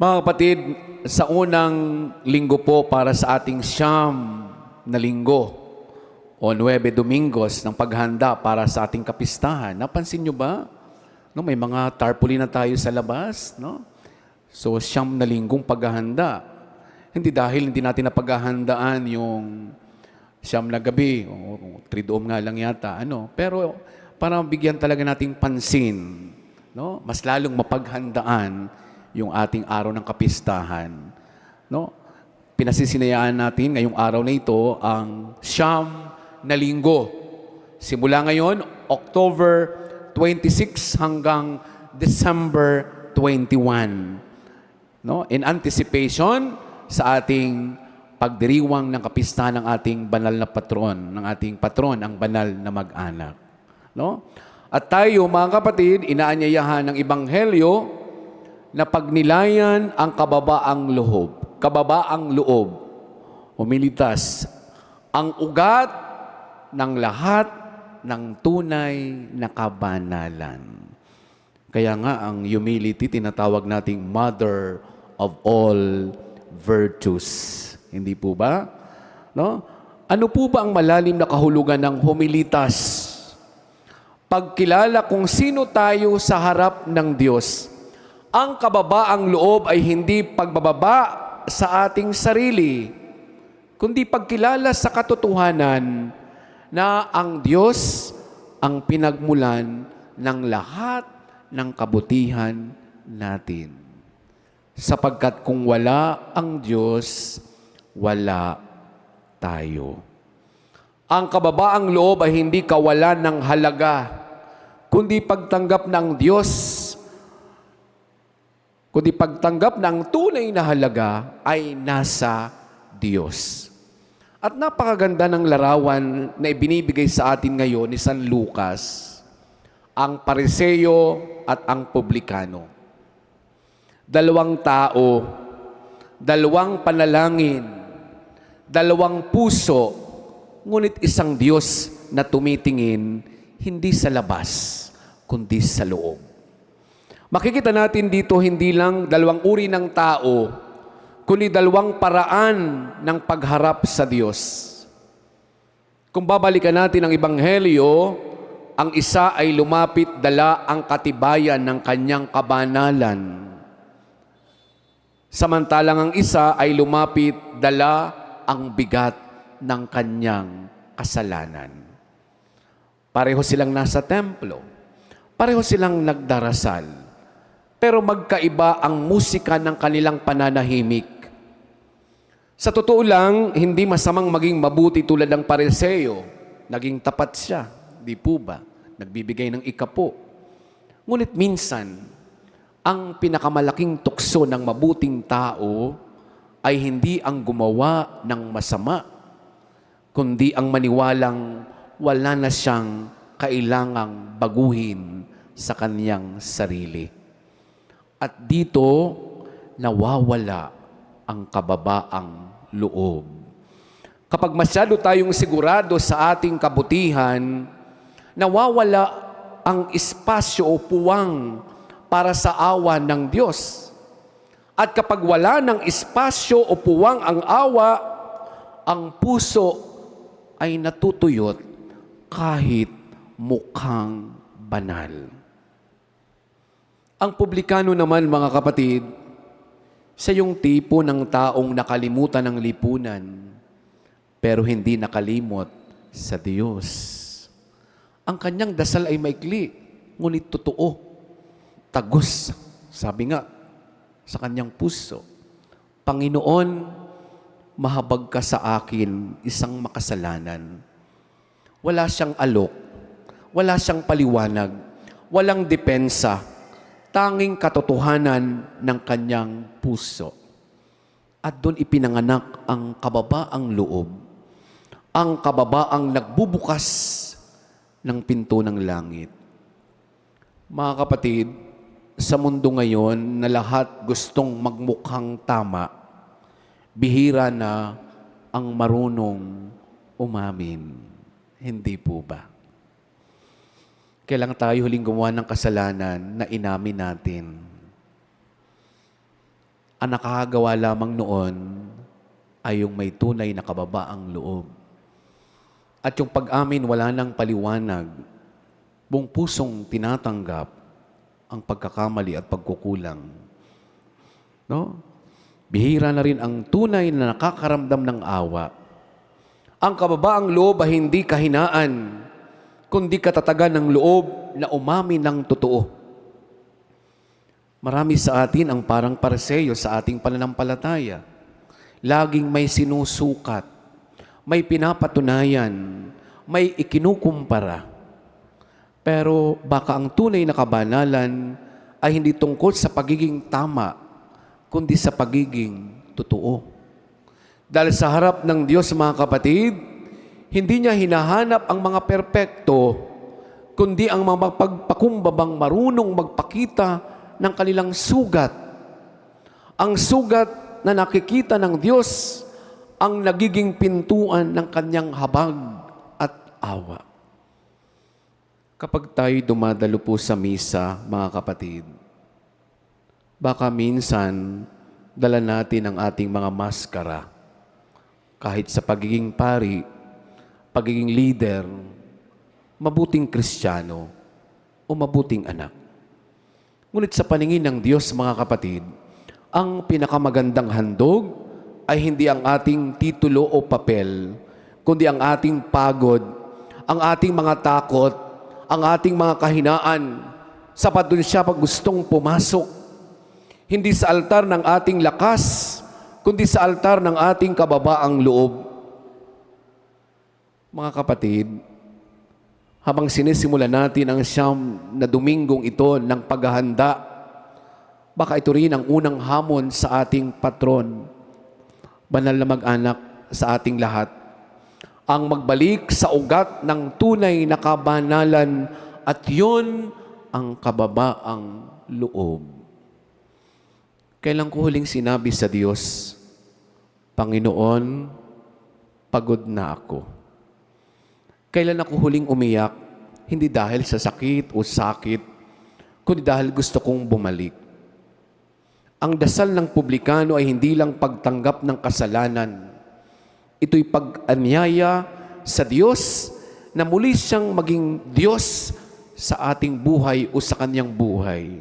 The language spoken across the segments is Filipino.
Mga kapatid, sa unang linggo po para sa ating siyam na linggo o Nueve Domingos ng paghanda para sa ating kapistahan. Napansin nyo ba? No, may mga tarpaulin na tayo sa labas. No? So, siyam na linggong paghahanda. Hindi dahil hindi natin napaghahandaan yung siyam na gabi, o tridoom nga lang yata, ano. Pero para bigyan talaga nating pansin, no? Mas lalong mapaghandaan yung ating araw ng kapistahan, no? Pinasisinayaan natin ngayong araw na ito ang siyam na linggo. Simula ngayon, October 26 hanggang December 21. No? In anticipation sa ating pagdiriwang ng kapistahan ng ating banal na patron, ng ating patron, ang banal na mag-anak. No? At tayo, mga kapatid, inaanyayahan ng Ibanghelyo na pagnilayan ang kababaang loob. Kababaang loob. Humilitas. Ang ugat ng lahat ng tunay na kabanalan. Kaya nga ang humility tinatawag nating mother of all virtues. Hindi po ba? No? Ano po ba ang malalim na kahulugan ng humilitas? Pagkilala kung sino tayo sa harap ng Diyos. Ang kababaang loob ay hindi pagbababa sa ating sarili, kundi pagkilala sa katotohanan na ang Diyos ang pinagmulan ng lahat ng kabutihan natin. Sapagkat kung wala ang Diyos, wala tayo. Ang kababaang loob ay hindi kawalan ng halaga, kundi pagtanggap ng Diyos, kundi pagtanggap ng tunay na halaga ay nasa Diyos. At napakaganda ng larawan na ibinibigay sa atin ngayon ni San Lucas, ang pariseyo at ang publikano. Dalawang tao, dalawang panalangin, dalawang puso, ngunit isang Diyos na tumitingin hindi sa labas, kundi sa loob. Makikita natin dito hindi lang dalawang uri ng tao, kundi dalawang paraan ng pagharap sa Diyos. Kung babalikan natin ang Ebanghelyo, ang isa ay lumapit dala ang katibayan ng kanyang kabanalan. Samantalang ang isa ay lumapit dala ang bigat ng kanyang kasalanan. Pareho silang nasa templo. Pareho silang nagdarasal. Pero magkaiba ang musika ng kanilang pananahimik. Sa totoo lang, hindi masamang maging mabuti tulad ng pariseo. Naging tapat siya. Di po ba? Nagbibigay ng ikapo. Ngunit minsan, ang pinakamalaking tukso ng mabuting tao ay hindi ang gumawa ng masama, kundi ang maniwalang wala na siyang kailangang baguhin sa kanyang sarili. At dito, nawawala ang kababaang loob. Kapag masyado tayong sigurado sa ating kabutihan, nawawala ang espasyo o puwang para sa awa ng Diyos. At kapag wala ng espasyo o puwang ang awa, ang puso ay natutuyot kahit mukhang banal. Ang publikano naman, mga kapatid, siya yung tipo ng taong nakalimutan ng lipunan, pero hindi nakalimot sa Diyos. Ang kanyang dasal ay maikli, ngunit totoo. Tagos, sabi nga, sa kanyang puso. Panginoon, mahabag ka sa akin isang makasalanan. Wala siyang alok, wala siyang paliwanag, walang depensa, tanging katotohanan ng kanyang puso. At doon ipinanganak ang kababaang loob, ang kababaang nagbubukas ng pinto ng langit. Mga kapatid, sa mundo ngayon na lahat gustong magmukhang tama, bihira na ang marunong umamin. Hindi po ba? Kailang tayo huling gumawa ng kasalanan na inamin natin. Ang nakakagawa lamang noon ay yung may tunay na kababaang loob. At yung pag-amin wala nang paliwanag, buong pusong tinatanggap ang pagkakamali at pagkukulang. No? Bihira na rin ang tunay na nakakaramdam ng awa. Ang kababaang loob ay hindi kahinaan, kundi katatagan ng loob na umami ng totoo. Marami sa atin ang parang parseyo sa ating pananampalataya. Laging may sinusukat, may pinapatunayan, may ikinukumpara. Pero baka ang tunay na kabanalan ay hindi tungkol sa pagiging tama, kundi sa pagiging totoo. Dahil sa harap ng Diyos, mga kapatid, hindi niya hinahanap ang mga perpekto, kundi ang mga pagpakumbabang marunong magpakita ng kanilang sugat. Ang sugat na nakikita ng Diyos ang nagiging pintuan ng kanyang habag at awa. Kapag tayo dumadalo po sa misa, mga kapatid, baka minsan dala natin ang ating mga maskara. Kahit sa pagiging pari, pagiging leader, mabuting kristyano, o mabuting anak. Ngunit sa paningin ng Diyos, mga kapatid, ang pinakamagandang handog ay hindi ang ating titulo o papel, kundi ang ating pagod, ang ating mga takot, ang ating mga kahinaan, sapat dun siya pag gustong pumasok. Hindi sa altar ng ating lakas, kundi sa altar ng ating kababaang loob. Mga kapatid, habang sinisimula natin ang siyam na Domingong ito ng paghahanda, baka ito rin ang unang hamon sa ating patron, banal na mag-anak sa ating lahat, ang magbalik sa ugat ng tunay na kabanalan at yun ang kababaang loob. Kailan ko huling sinabi sa Diyos, Panginoon, pagod na ako. Kailan ako huling umiyak, hindi dahil sa sakit o sakit, kundi dahil gusto kong bumalik. Ang dasal ng publikano ay hindi lang pagtanggap ng kasalanan. Ito'y pag-anyaya sa Diyos na muli siyang maging Diyos sa ating buhay o sa kanyang buhay.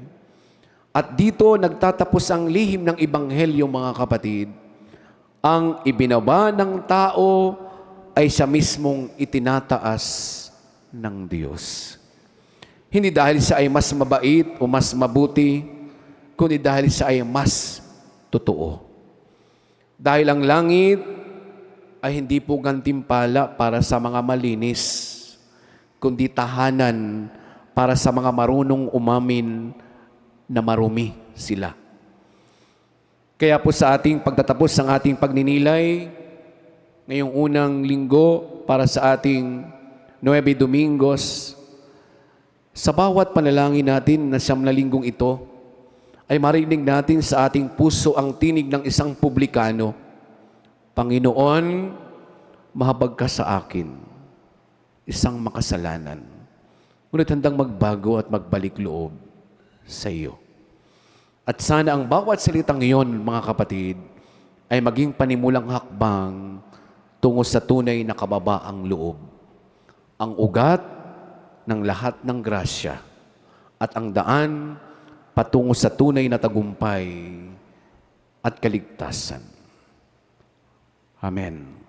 At dito nagtatapos ang lihim ng Ibanghelyo, mga kapatid. Ang ibinaba ng tao ay siya mismong itinataas ng Diyos. Hindi dahil siya ay mas mabait o mas mabuti, kundi dahil siya ay mas totoo. Dahil ang langit ay hindi po gantimpala para sa mga malinis, kundi tahanan para sa mga marunong umamin na marumi sila. Kaya po sa ating pagtatapos ng ating pagninilay, ngayong unang linggo para sa ating Nueve Domingos, sa bawat panalangin natin na siyam na linggong ito, ay marinig natin sa ating puso ang tinig ng isang publikano, Panginoon, mahabag ka sa akin, isang makasalanan. Ngunit handang magbago at magbalik loob sa iyo. At sana ang bawat salitang iyon, mga kapatid, ay maging panimulang hakbang tungo sa tunay na kababaang loob. Ang ugat ng lahat ng grasya at ang daan patungo sa tunay na tagumpay at kaligtasan. Amen.